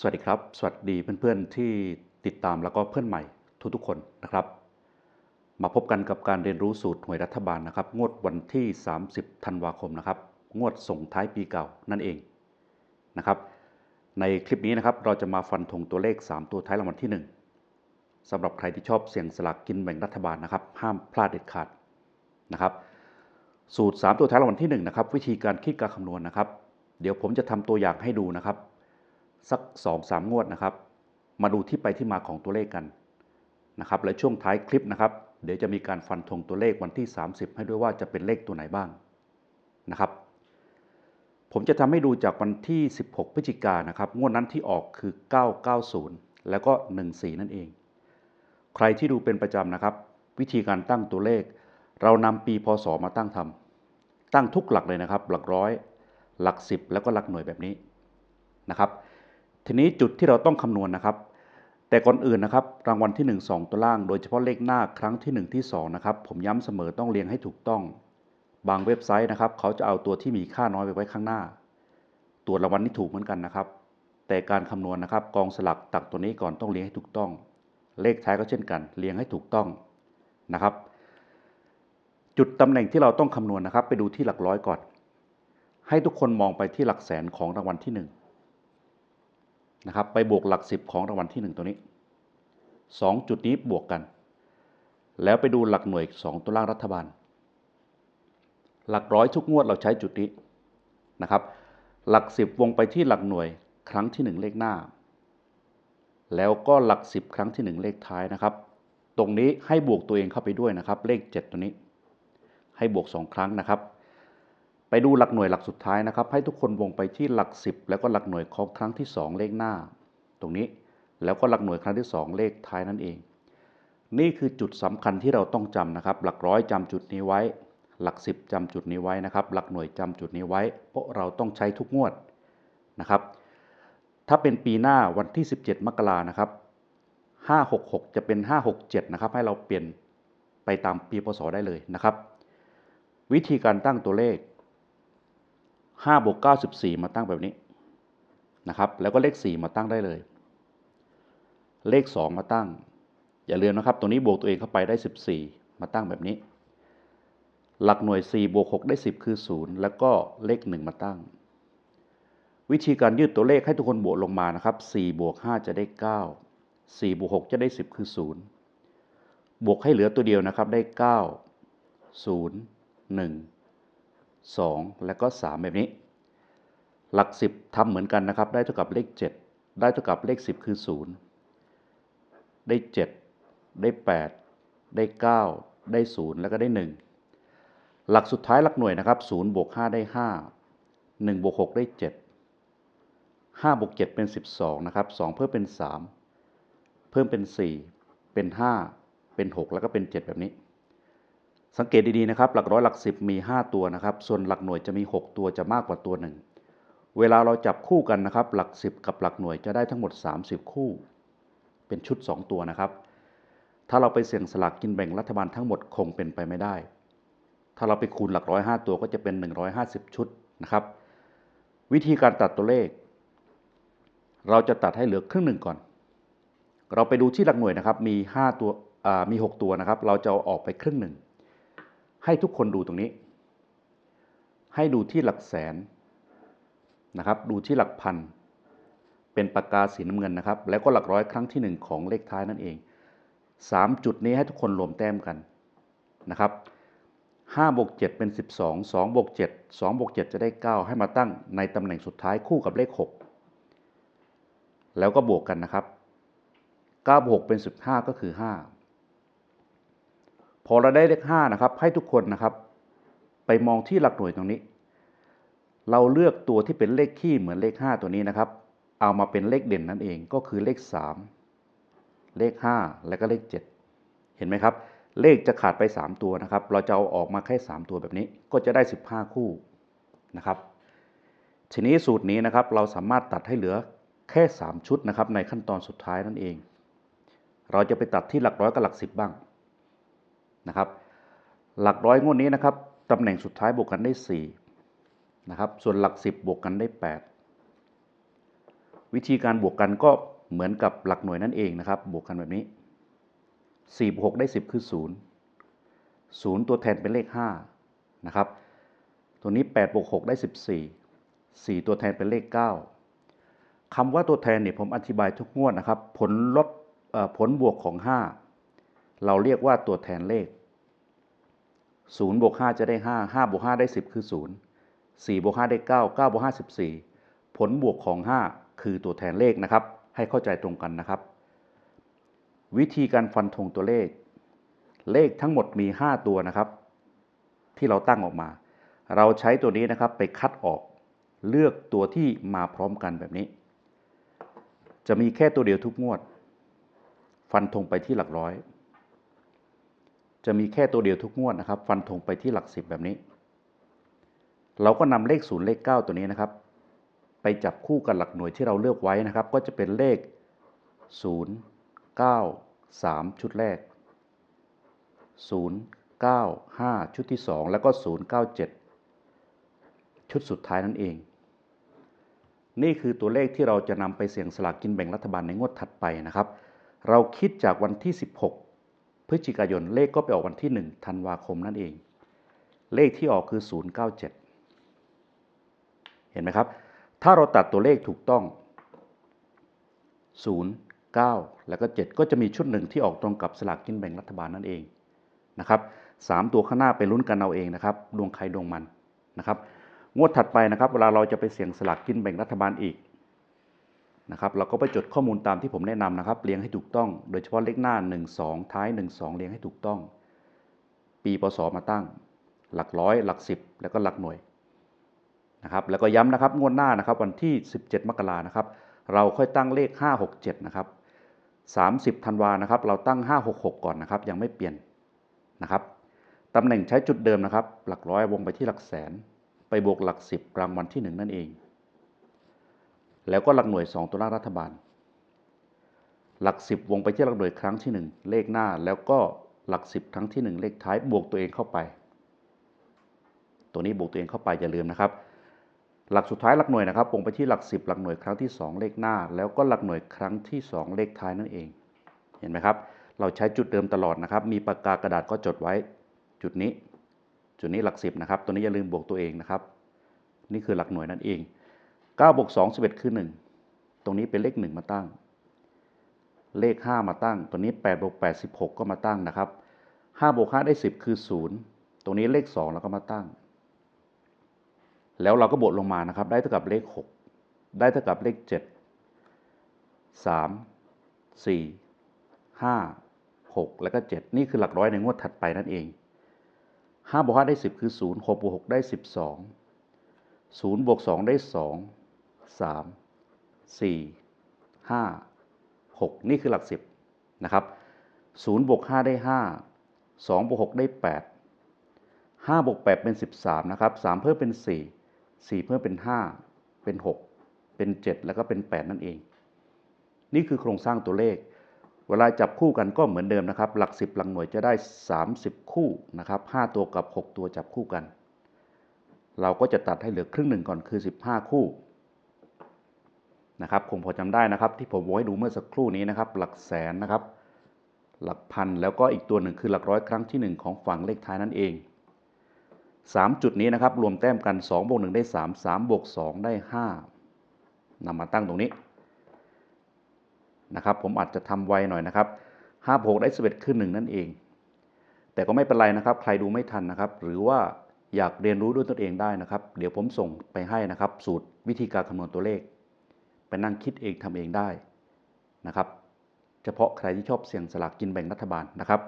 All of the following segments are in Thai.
สวัสดีครับ สวัสดีเพื่อนๆที่ติดตามแล้วก็เพื่อนใหม่ทุกๆคนนะครับ มาพบกันกับการเรียนรู้สูตรหวยรัฐบาลนะครับ งวดวันที่ 30 ธันวาคมนะครับ งวดส่งท้ายปีเก่านั่นเองนะครับ ในคลิปนี้นะครับเราจะมาฟันธงตัวเลข 3 ตัวท้ายรางวัลที่ 1สำหรับใครที่ชอบเสี่ยงสลากกินแบ่งรัฐบาลนะครับ ห้ามพลาดเด็ดขาดนะครับ สูตร 3 ตัวท้ายรางวัลที่1นะครับวิธีการคิดการคำนวณนะครับ เดี๋ยวผมจะทำตัวอย่างให้ดูนะครับ สัก2อสามงวดนะครับ มาดูที่ไปที่มาของตัวเลขกันนะครับและช่วงท้ายคลิปนะครับ เดี๋ยวจะมีการฟันธงตัวเลขวันที่ 30 ให้ด้วยว่าจะเป็นเลขตัวไหนบ้างนะครับ ผมจะทำให้ดูจากวันที่ 16 พฤศจิกายนนะครับงวดนั้นที่ออกคือ 990 แล้วก็ 14 นั่นเอง ใครที่ดูเป็นประจำนะครับ วิธีการตั้งตัวเลข เรานำปีพศมาตั้งทำตั้งทุกหลักเลยนะครับ หลักร้อย หลัก 10 แล้วก็หลักหน่วยแบบนี้นะครับ ทีนี้จุดที่เราต้องคำนวณนะครับ แต่ก่อนอื่นนะครับ รางวัลที่ 1 2 ตัวล่าง โดยเฉพาะเลขหน้าครั้งที่ 1 ที่2นะครับผมย้ำเสมอต้องเรียงให้ถูกต้อง บางเว็บไซต์นะครับ เขาจะเอาตัวที่มีค่าน้อยไปไว้ข้างหน้า ตัวรางวัลนี่ถูกเหมือนกันนะครับ แต่การคำนวณนะครับ กองสลักตักตัวนี้ก่อนต้องเรียงให้ถูกต้อง เลขท้ายก็เช่นกัน เรียงให้ถูกต้องนะครับ จุดตำแหน่งที่เราต้องคำนวณนะครับ ไปดูที่หลักร้อยก่อน ให้ทุกคนมองไปที่หลักแสนของรางวัลที่ 1 นะครับไปบวกหลักสิบของรางวัลที่ 1 ตัวนี้ 2 จุดนี้บวกกัน แล้วไปดูหลักหน่วย 2 ตัวล่างรัฐบาล หลักร้อยทุกงวดเราใช้จุดนี้นะครับ หลักสิบวงไปที่หลักหน่วยครั้งที่ 1 เลขหน้า แล้วก็หลักสิบครั้งที่ 1 เลขท้ายนะครับ ตรงนี้ให้บวกตัวเองเข้าไปด้วยนะครับ เลข 7 ตัวนี้ ให้บวก 2 ครั้งนะครับ ไปดูหลักหน่วยหลักสุดท้ายนะครับ ให้ทุกคนวงไปที่หลัก 10 แล้วก็หลักหน่วยของครั้งที่ 2 เลขหน้า ตรงนี้แล้วก็หลักหน่วยครั้งที่ 2 เลขท้ายนั่นเอง นี่คือจุดสำคัญที่เราต้องจำนะครับ หลักร้อยจำจุดนี้ไว้ หลัก 10จำจุดนี้ไว้นะครับ หลักหน่วยจำจุดนี้ไว้ เพราะเราต้องใช้ทุกงวดนะครับ ถ้าเป็นปีหน้าวันที่ 17 มกรานะครับ 566 จะเป็น 567 นะครับ ให้เราเปลี่ยนไปตามปีพศได้เลยนะครับ วิธีการตั้งตัวเลข 5บวก94มาตั้งแบบนี้นะครับ แล้วก็เลข 4 มาตั้งได้เลย เลข 2 มาตั้ง อย่าลืมนะครับ ตัวนี้บวกตัวเองเข้าไปได้ 14 มาตั้งแบบนี้ หลักหน่วย 4 บวก 6 ได้ 10 คือ 0 แล้วก็เลข 1 มาตั้ง วิธีการยืดตัวเลขให้ทุกคนบวกลงมานะครับ 4 บวก 5 จะได้ 9 4 บวก 6 จะได้ 10 คือ 0 บวกให้เหลือตัวเดียวนะครับ ได้ 9 0 1 2 และก็ 3 แบบนี้ หลัก 10ทำเหมือนกันนะครับ ได้เท่ากับเลข 7 ได้เท่ากับเลข 10 คือ 0 ได้ 7 ได้ 8 ได้ 9 ได้ 0 แล้วก็ได้ 1 หลักสุดท้ายหลักหน่วยนะครับ0บวก5ได้ 5 1บวก6ได้ 7 5บวก7เป็น 12 นะครับ 2 เพิ่มเป็น 3 เพิ่มเป็น 4 เป็น 5 เป็น 6 แล้วก็เป็น 7 แบบนี้ สังเกตดีๆนะครับ หลักร้อยหลักสิบมี 5 ตัวนะครับ ส่วนหลักหน่วยจะมี 6 ตัวจะมากกว่าตัวหนึ่งเวลาเราจับคู่กันนะครับ หลัก 10 กับหลักหน่วยจะได้ทั้งหมด 30 คู่ เป็นชุด 2 ตัวนะครับ ถ้าเราไปเสี่ยงสลากกินแบ่งรัฐบาลทั้งหมดคงเป็นไปไม่ได้ ถ้าเราไปคูณหลักร้อยห้าตัวก็จะเป็น 150 ชุดนะครับ วิธีการตัดตัวเลข เราจะตัดให้เหลือครึ่งหนึ่งก่อน เราไปดูที่หลักหน่วยนะครับ มี 5 ตัวมี 6 ตัวนะครับ เราจะเอาออกไปครึ่งหนึ่ง ให้ทุกคนดูตรงนี้ ให้ดูที่หลักแสนนะครับ ดูที่หลักพัน เป็นปากกาสีน้ำเงินนะครับ แล้วก็หลักร้อยครั้งที่ 1 ของเลขท้ายนั่นเอง 3 จุดนี้ให้ทุกคนรวมแต้มกันนะครับ5บวก7เป็น 12 2บวก7 2บวก7จะได้ 9 ให้มาตั้งในตำแหน่งสุดท้ายคู่กับเลข 6 แล้วก็บวกกันนะครับ9บวกเป็น 15 ก็คือ 5 พอเราได้เลข5นะครับ ให้ทุกคนนะครับ ไปมองที่หลักหน่วยตรงนี้ เราเลือกตัวที่เป็นเลขคี่เหมือนเลข 5 ตัวนี้นะครับ เอามาเป็นเลขเด่นนั่นเองก็คือเลข 3 เลข 5 และก็เลข 7 เห็นไหมครับ เลขจะขาดไป 3 ตัวนะครับ เราจะเอาออกมาแค่ 3 ตัวแบบนี้ ก็จะได้ 15 คู่นะครับ ทีนี้สูตรนี้นะครับเราสามารถตัดให้เหลือแค่ 3 ชุดนะครับในขั้นตอนสุดท้ายนั่นเอง เราจะไปตัดที่หลักร้อยกับหลักสิบบ้าง นะครับ หลักร้อยงวดนี้นะครับตำแหน่งสุดท้ายบวกกันได้4นะครับ ส่วนหลัก 10 บวกกันได้ 8 วิธีการบวกกันก็เหมือนกับหลักหน่วยนั่นเองนะครับ บวกกันแบบนี้4บวก6ได้ 10 คือ 0 0 ตัวแทนเป็นเลข5นะครับ ตัวนี้8บวก6ได้ 14 4 ตัวแทนเป็นเลข 9คำว่าตัวแทนเนี่ยผมอธิบายทุกงวดนะครับ ผลลบผลบวกของ 5 เราเรียกว่าตัวแทนเลข0บวก5จะได้ 5 5บวก5ได้ 10 คือ 0 4บวก5ได้ 9 9บวก5 14 ผลบวกของ 5 คือตัวแทนเลขนะครับ ให้เข้าใจตรงกันนะครับ วิธีการฟันธงตัวเลข เลขทั้งหมดมี 5 ตัวนะครับ ที่เราตั้งออกมา เราใช้ตัวนี้นะครับไปคัดออก เลือกตัวที่มาพร้อมกันแบบนี้ จะมีแค่ตัวเดียวทุกงวด ฟันธงไปที่หลักร้อย จะมีแค่ตัวเดียวทุกงวดนะครับ ฟันธงไปที่หลักสิบแบบนี้ เราก็นำเลขศูนย์เลข 9 ตัวนี้นะครับ ไปจับคู่กับหลักหน่วยที่เราเลือกไว้นะครับ ก็จะเป็นเลข 0 9 3 ชุดแรก 0 9 5 ชุดที่ 2 แล้วก็ 0 9 7 ชุดสุดท้ายนั่นเอง นี่คือตัวเลขที่เราจะนำไปเสี่ยงสลากกินแบ่งรัฐบาลในงวดถัดไปนะครับ เราคิดจากวันที่ 16 พฤศจิกายนเลขก็ไปออกวันที่1ธันวาคมนั่นเอง เลขที่ออกคือ 097 เห็นไหมครับ ถ้าเราตัดตัวเลขถูกต้อง 0 9 แล้วก็ 7 ก็จะมีชุดหนึ่งที่ออกตรงกับสลากกินแบ่งรัฐบาลนั่นเองนะครับสามตัวข้างหน้าไปลุ้นกันเอาเองนะครับดวงใครดวงมันนะครับงวดถัดไปนะครับ เวลาเราจะไปเสี่ยงสลากกินแบ่งรัฐบาลอีก นะครับเราก็ไปจดข้อมูลตามที่ผมแนะนำนะครับ เรียงให้ถูกต้อง โดยเฉพาะเลขหน้า 1 2 ท้าย 1 2 เรียงให้ถูกต้อง ปีพศมาตั้ง หลักร้อย หลักสิบแล้วก็หลักหน่วยนะครับแล้วก็ย้ำนะครับงวดหน้านะครับวันที่ 17 มกรานะครับ เราค่อยตั้งเลข 567 นะครับ 30ธันวานะครับ เราตั้ง 566 ก่อนนะครับ ยังไม่เปลี่ยนนะครับตำแหน่งใช้จุดเดิมนะครับ หลักร้อยวงไปที่หลักแสน ไปบวกหลักสิบรางวัลที่หนึ่งนั่นเอง แล้วก็หลักหน่วย 2 ตัวล่างรัฐบาล หลักสิบวงไปที่หลักหน่วยครั้งที่ 1 เลขหน้าแล้วก็หลักสิบครั้งที่ 1 เลขท้ายบวกตัวเองเข้าไป ตัวนี้บวกตัวเองเข้าไปอย่าลืมนะครับ หลักสุดท้ายหลักหน่วยนะครับวงไปที่หลักสิบหลักหน่วยครั้งที่ 2 เลขหน้า แล้วก็หลักหน่วยครั้งที่ 2 เลขท้ายนั่นเอง เห็นไหมครับ เราใช้จุดเดิมตลอดนะครับ มีปากกากระดาษก็จดไว้จุดนี้ จุดนี้หลักสิบนะครับ ตัวนี้อย่าลืมบวกตัวเองนะครับ นี่คือหลักหน่วยนั่นเอง 9บวก2 11 คือ 1 ตรงนี้เป็นเลข 1 มาตั้ง เลข 5 มาตั้ง ตัวนี้8บวก8 16 ก็มาตั้งนะครับ5บวก5ได้ 10 คือ 0 ตรงนี้เลข 2 แล้วก็มาตั้ง แล้วเราก็บวกลงมานะครับ ได้เท่ากับเลข 6 ได้เท่ากับเลข 7 3 4 5 6 แล้วก็ 7 นี่คือหลักร้อยในงวดถัดไปนั่นเอง5บวก5ได้ 10 คือ 0 6บวก6ได้ 12 0บวก2ได้ 2 3 4 5 6 นี่คือหลัก 10 นะครับ0บวก5ได้ 5 2บวก6ได้ 8 5บวก8เป็น 13 นะครับ 3 เพิ่มเป็น 4 4 เพิ่มเป็น 5 เป็น 6 เป็น 7 แล้วก็เป็น 8 นั่นเอง นี่คือโครงสร้างตัวเลข เวลาจับคู่กันก็เหมือนเดิมนะครับ หลัก 10 หลักหน่วยจะได้ 30 คู่นะครับ 5 ตัวกับ 6 ตัวจับคู่กัน เราก็จะตัดให้เหลือครึ่งหนึ่งก่อนคือ 15 คู่ นะครับคงพอจำได้นะครับ ที่ผมวงให้ดูเมื่อสักครู่นี้นะครับ หลักแสนนะครับ หลักพันแล้วก็อีกตัวหนึ่งคือหลักร้อยครั้งที่ 1 ของฝั่งเลขท้ายนั่นเอง 3 จุดนี้นะครับ รวมแต้มกัน2บวก1ได้ 3 3บวก2ได้ 5นำมาตั้งตรงนี้นะครับผมอาจจะทำไวหน่อยนะครับ5บวกได้11คือ1นั่นเอง แต่ก็ไม่เป็นไรนะครับ ใครดูไม่ทันนะครับ หรือว่าอยากเรียนรู้ด้วยตนเองได้นะครับ เดี๋ยวผมส่งไปให้นะครับ สูตรวิธีการคำนวณตัวเลข นั่งคิดเองทำเองได้นะครับ เฉพาะใครที่ชอบเสี่ยงสลากกินแบ่งรัฐบาลนะครับ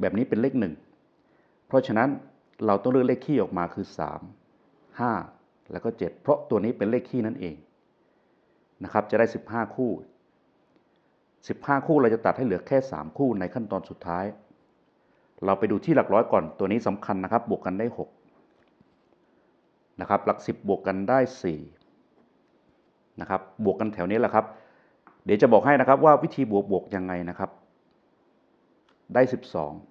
แบบนี้เป็นเลขหนึ่งเพราะฉะนั้นเราต้องเลือกเลขคี่ออกมาคือ 3 5 แล้วก็ 7 เพราะตัวนี้เป็นเลขคี่นั่นเองนะครับจะได้ 15 คู่ 15 คู่เราจะตัดให้เหลือแค่ 3 คู่ในขั้นตอนสุดท้าย เราไปดูที่หลักร้อยก่อนตัวนี้สำคัญนะครับ บวกกันได้ 6 นะครับ หลัก 10 บวกกันได้ 4 นะครับ บวกกันแถวนี้แหละครับ เดี๋ยวจะบอกให้นะครับว่าวิธีบวกบวกยังไงนะครับ ได้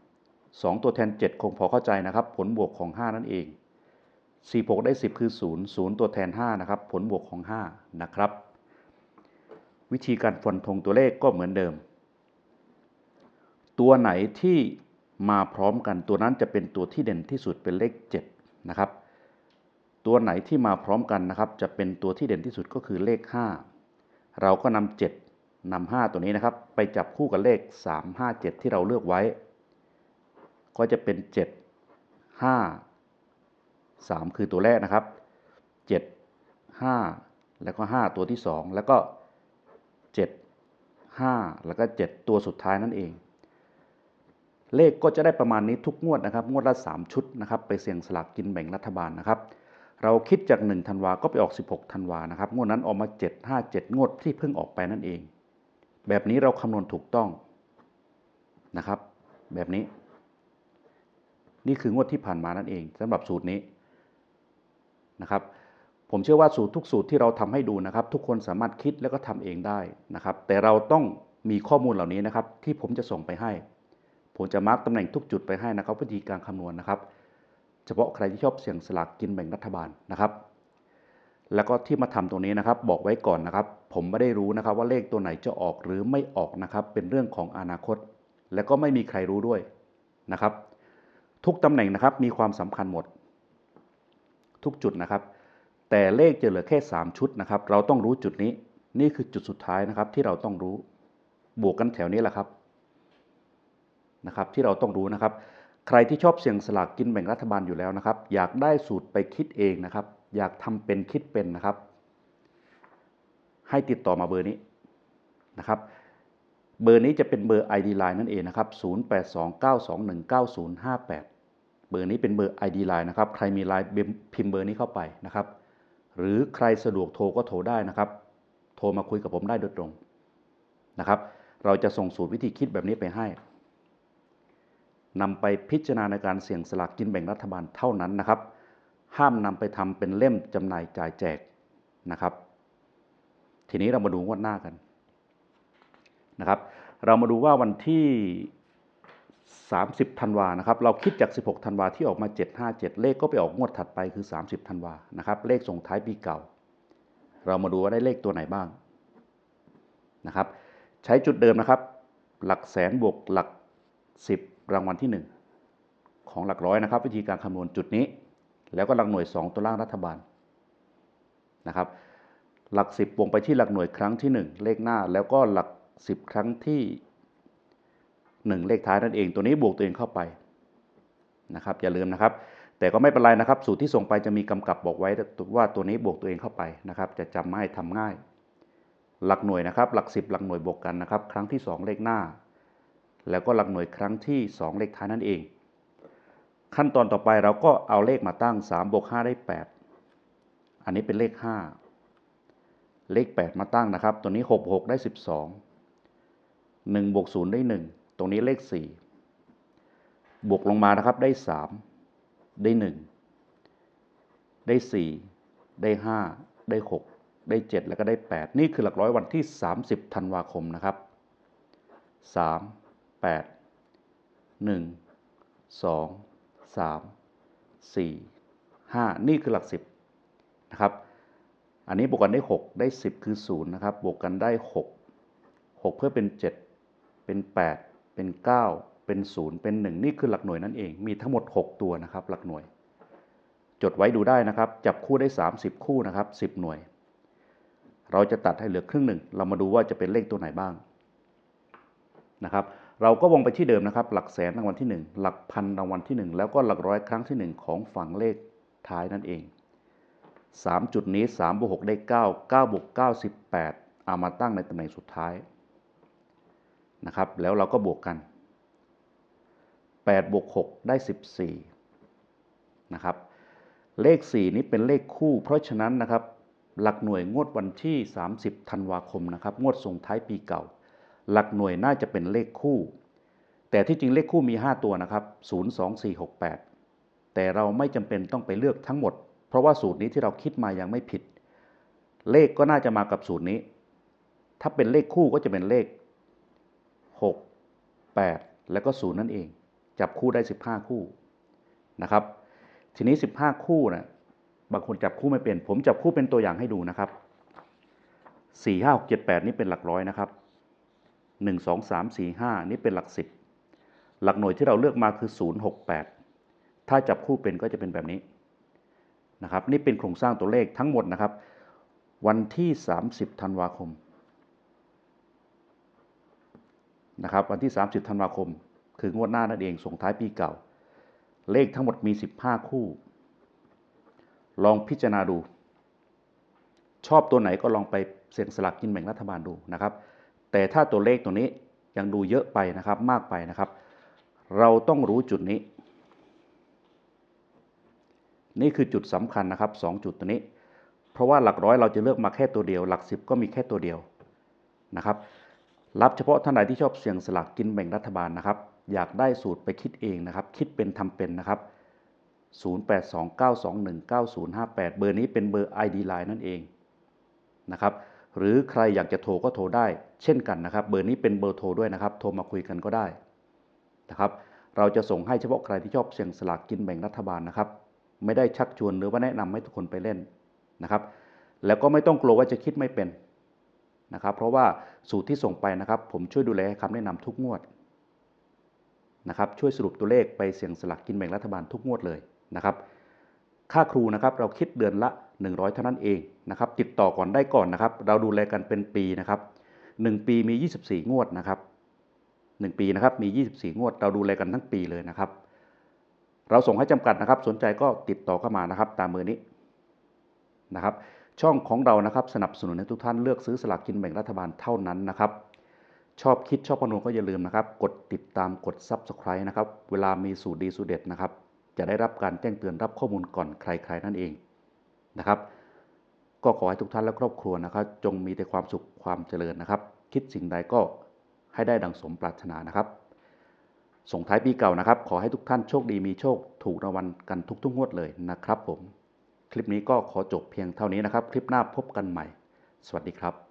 12 2 ตัวแทน 7 คงพอเข้าใจนะครับ ผลบวกของ 5 นั่นเอง4 6ได้ 10 คือ 0 0 ตัวแทน 5 นะครับ ผลบวกของ 5 นะครับ วิธีการฟันธงตัวเลขก็เหมือนเดิม ตัวไหนที่มาพร้อมกันตัวนั้นจะเป็นตัวที่เด่นที่สุดเป็นเลข 7 นะครับ ตัวไหนที่มาพร้อมกันนะครับ จะเป็นตัวที่เด่นที่สุดก็คือเลข 5 เราก็นำ7นำ5ตัวนี้นะครับ ไปจับคู่กับเลข 3 5 7 ที่เราเลือกไว้ ก็จะเป็น 7 5 3 คือตัวแรกนะครับ 7 5 แล้วก็ 5 ตัวที่ 2 แล้วก็ 7 5 แล้วก็ 7 ตัวสุดท้ายนั่นเอง เลขก็จะได้ประมาณนี้ทุกงวดนะครับ งวดละ 3 ชุดนะครับ ไปเสี่ยงสลากกินแบ่งรัฐบาลนะครับ เราคิดจาก1ธันวาก็ไปออก 16ธันวานะครับงวดนั้นออกมา 7 5 7 งวดที่เพิ่งออกไปนั่นเอง แบบนี้เราคำนวณถูกต้องนะครับ แบบนี้ นี่คืองวดที่ผ่านมานั่นเองสำหรับสูตรนี้นะครับ ผมเชื่อว่าสูตรทุกสูตรที่เราทำให้ดูนะครับ ทุกคนสามารถคิดแล้วก็ทำเองได้นะครับ แต่เราต้องมีข้อมูลเหล่านี้นะครับ ที่ผมจะส่งไปให้ ผมจะมาร์กตำแหน่งทุกจุดไปให้นะครับ วิธีการคำนวณนะครับ เฉพาะใครที่ชอบเสี่ยงสลากกินแบ่งรัฐบาลนะครับ แล้วก็ที่มาทำตรงนี้นะครับ บอกไว้ก่อนนะครับ ผมไม่ได้รู้นะครับ ว่าเลขตัวไหนจะออกหรือไม่ออกนะครับ เป็นเรื่องของอนาคต และก็ไม่มีใครรู้ด้วยนะครับ ทุกตำแหน่งนะครับมีความสำคัญหมด ทุกจุดนะครับ แต่เลขจะเหลือแค่ 3 ชุดนะครับ เราต้องรู้จุดนี้ นี่คือจุดสุดท้ายนะครับ ที่เราต้องรู้ บวกกันแถวนี้แหละครับนะครับ ที่เราต้องรู้นะครับ ใครที่ชอบเสี่ยงสลากกินแบ่งรัฐบาลอยู่แล้วนะครับ อยากได้สูตรไปคิดเองนะครับ อยากทำเป็นคิดเป็นนะครับ ให้ติดต่อมาเบอร์นี้นะครับ เบอร์นี้จะเป็นเบอร์ ID Line นั่นเองนะครับ 0829219058 เบอร์นี้เป็นเบอร์ ID Line นะครับ ใครมีไลน์พิมพ์เบอร์นี้เข้าไปนะครับ หรือใครสะดวกโทรก็โทรได้นะครับ โทรมาคุยกับผมได้โดยตรงนะครับ เราจะส่งสูตรวิธีคิดแบบนี้ไปให้ นำไปพิจารณาในการเสี่ยงสลากกินแบ่งรัฐบาลเท่านั้นนะครับ ห้ามนำไปทำเป็นเล่มจำหน่ายจ่ายแจกนะครับ ทีนี้เรามาดูงวดหน้ากันนะครับ เรามาดูว่าวันที่ 30ธันวานะครับ เราคิดจาก 16ธันวาที่ออกมา 757 เลขก็ไปออกงวดถัดไปคือ 30ธันวานะครับ เลขส่งท้ายปีเก่า เรามาดูว่าได้เลขตัวไหนบ้างนะครับ ใช้จุดเดิมนะครับ หลักแสนบวกหลัก 10 รางวัลที่ 1 ของหลักร้อยนะครับ วิธีการคำนวณจุดนี้ แล้วก็หลักหน่วย 2 ตัวล่างรัฐบาลนะครับ หลัก 10วงไปที่หลักหน่วยครั้งที่ 1 เลขหน้า แล้วก็หลัก 10 ครั้งที่ 1 เลขท้ายนั่นเอง ตัวนี้บวกตัวเองเข้าไปนะครับ อย่าลืมนะครับ แต่ก็ไม่เป็นไรนะครับ สูตรที่ส่งไปจะมีกำกับบอกไว้ว่าตัวนี้บวกตัวเองเข้าไปนะครับ จะจำง่ายทำง่าย หลักหน่วยนะครับ หลัก 10 หลักหน่วยบวกกันนะครับ ครั้งที่ 2 เลขหน้า แล้วก็หลักหน่วยครั้งที่ 2 เลขท้ายนั่นเอง ขั้นตอนต่อไปเราก็เอาเลขมาตั้ง3บวก5ได้ 8 อันนี้เป็นเลข 5 เลข 8 มาตั้งนะครับ ตัวนี้6บวกได้ 12 1บวก0ได้ 1 ตรงนี้เลข 4 บวกลงมานะครับได้ 3 ได้ 1 ได้ 4 ได้ 5 ได้ 6 ได้ 7 แล้วก็ได้ 8 นี่คือหลักร้อยวันที่ 30ธันวาคมนะครับ 3 8 1 2 3 4 5 นี่คือหลัก 10 นะครับ อันนี้บวกกันได้ 6 ได้ 10 คือ 0 นะครับ บวกกันได้ 6 6 เพื่อเป็น 7 เป็น 8 เป็น 9 เป็น 0 เป็น 1 นี่คือหลักหน่วยนั่นเอง มีทั้งหมด 6 ตัวนะครับ หลักหน่วย จดไว้ดูได้นะครับ จับคู่ได้ 30 คู่นะครับ 10 หน่วย เราจะตัดให้เหลือครึ่งหนึ่ง เรามาดูว่าจะเป็นเลขตัวไหนบ้างนะครับ เราก็วงไปที่เดิมนะครับ หลักแสนรางวัลที่ 1 หลักพันรางวัลที่ 1 แล้วก็หลักร้อยครั้งที่ 1 ของฝั่งเลขท้ายนั่นเอง 3 จุดนี้3บวก6ได้ 9 9บวก9 18เอามาตั้งในตำแหน่งสุดท้ายนะครับ แล้วเราก็บวกกัน 8บวก6ได้ 14นะครับ เลข 4 นี้เป็นเลขคู่ เพราะฉะนั้นนะครับ หลักหน่วยงวดวันที่ 30 ธันวาคมนะครับ งวดส่งท้ายปีเก่า หลักหน่วยน่าจะเป็นเลขคู่ แต่ที่จริงเลขคู่มี 5 ตัวนะครับ 0 2 4 6 8 แต่เราไม่จำเป็นต้องไปเลือกทั้งหมด เพราะว่าสูตรนี้ที่เราคิดมายังไม่ผิด เลขก็น่าจะมากับสูตรนี้ ถ้าเป็นเลขคู่ก็จะเป็นเลข 6 8 แล้วก็ 0 นั่นเอง จับคู่ได้ 15 คู่นะครับ ทีนี้ 15 คู่นะบางคนจับคู่ไม่เป็น ผมจับคู่เป็นตัวอย่างให้ดูนะครับสี่ห้าหกเจ็ดแปดนี่เป็นหลักร้อยนะครับ หนึ่งสองสามสี่ห้านี่เป็นหลักสิบหลักหน่วยที่เราเลือกมาคือศูนย์หกแปดถ้าจับคู่เป็นก็จะเป็นแบบนี้นะครับนี่เป็นโครงสร้างตัวเลขทั้งหมดนะครับ วันที่ 30 ธันวาคมนะครับวันที่ 30 ธันวาคม คืองวดหน้านั่นเองส่งท้ายปีเก่า เลขทั้งหมดมี 15 คู่ ลองพิจารณาดู ชอบตัวไหนก็ลองไปเสี่ยงสลักกินแบ่งรัฐบาลดูนะครับ แต่ถ้าตัวเลขตัวนี้ยังดูเยอะไปนะครับมากไปนะครับ เราต้องรู้จุดนี้ นี่คือจุดสำคัญนะครับ 2 จุดตัวนี้ เพราะว่าหลักร้อยเราจะเลือกมาแค่ตัวเดียว หลักสิบก็มีแค่ตัวเดียวนะครับ รับเฉพาะท่านใดที่ชอบเสี่ยงสลักกินแบ่งรัฐบาลนะครับ อยากได้สูตรไปคิดเองนะครับ คิดเป็นทำเป็นนะครับ 0829219058 เบอร์นี้เป็นเบอร์ ID Line นั่นเองนะครับ หรือใครอยากจะโทรก็โทรได้ เช่นกันนะครับ เบอร์นี้เป็นเบอร์โทรด้วยนะครับ โทรมาคุยกันก็ได้นะครับ เราจะส่งให้เฉพาะใครที่ชอบเสี่ยงสลากกินแบ่งรัฐบาลนะครับ ไม่ได้ชักชวนหรือว่าแนะนำให้ทุกคนไปเล่นนะครับ แล้วก็ไม่ต้องกลัวว่าจะคิดไม่เป็นนะครับ เพราะว่าสูตรที่ส่งไปนะครับ ผมช่วยดูแลคำแนะนำทุกงวดนะครับ ช่วยสรุปตัวเลขไปเสี่ยงสลากกินแบ่งรัฐบาลทุกงวดเลยนะครับ ค่าครูนะครับเราคิดเดือนละ 100 เท่านั้นเองนะครับติดต่อก่อนได้ก่อนนะครับ เราดูแลกันเป็นปีนะครับ 1 ปีมี 24 งวดนะครับ 1 ปีนะครับมี 24 งวด เราดูแลกันทั้งปีเลยนะครับ เราส่งให้จำกัดนะครับ สนใจก็ติดต่อเข้ามานะครับ ตามเบอร์นี้นะครับ ช่องของเรานะครับสนับสนุนให้ทุกท่านเลือกซื้อสลากกินแบ่งรัฐบาลเท่านั้นนะครับชอบคิดชอบประนวลก็อย่าลืมนะครับ กดติดตามกด Subscribe นะครับ เวลามีสูตรดีสูตรเด็ดนะครับ จะได้รับการแจ้งเตือนรับข้อมูลก่อนใคร ๆ นั่นเอง นะครับ ก็ขอให้ทุกท่านและครอบครัวนะครับ จงมีแต่ความสุขความเจริญนะครับ คิดสิ่งใดก็ให้ได้ดังสมปรารถนานะครับ ส่งท้ายปีเก่านะครับ ขอให้ทุกท่านโชคดีมีโชคถูกรางวัลกันทุกทุกงวดเลยนะครับ ผม คลิปนี้ก็ขอจบเพียงเท่านี้นะครับ คลิปหน้าพบกันใหม่ สวัสดีครับ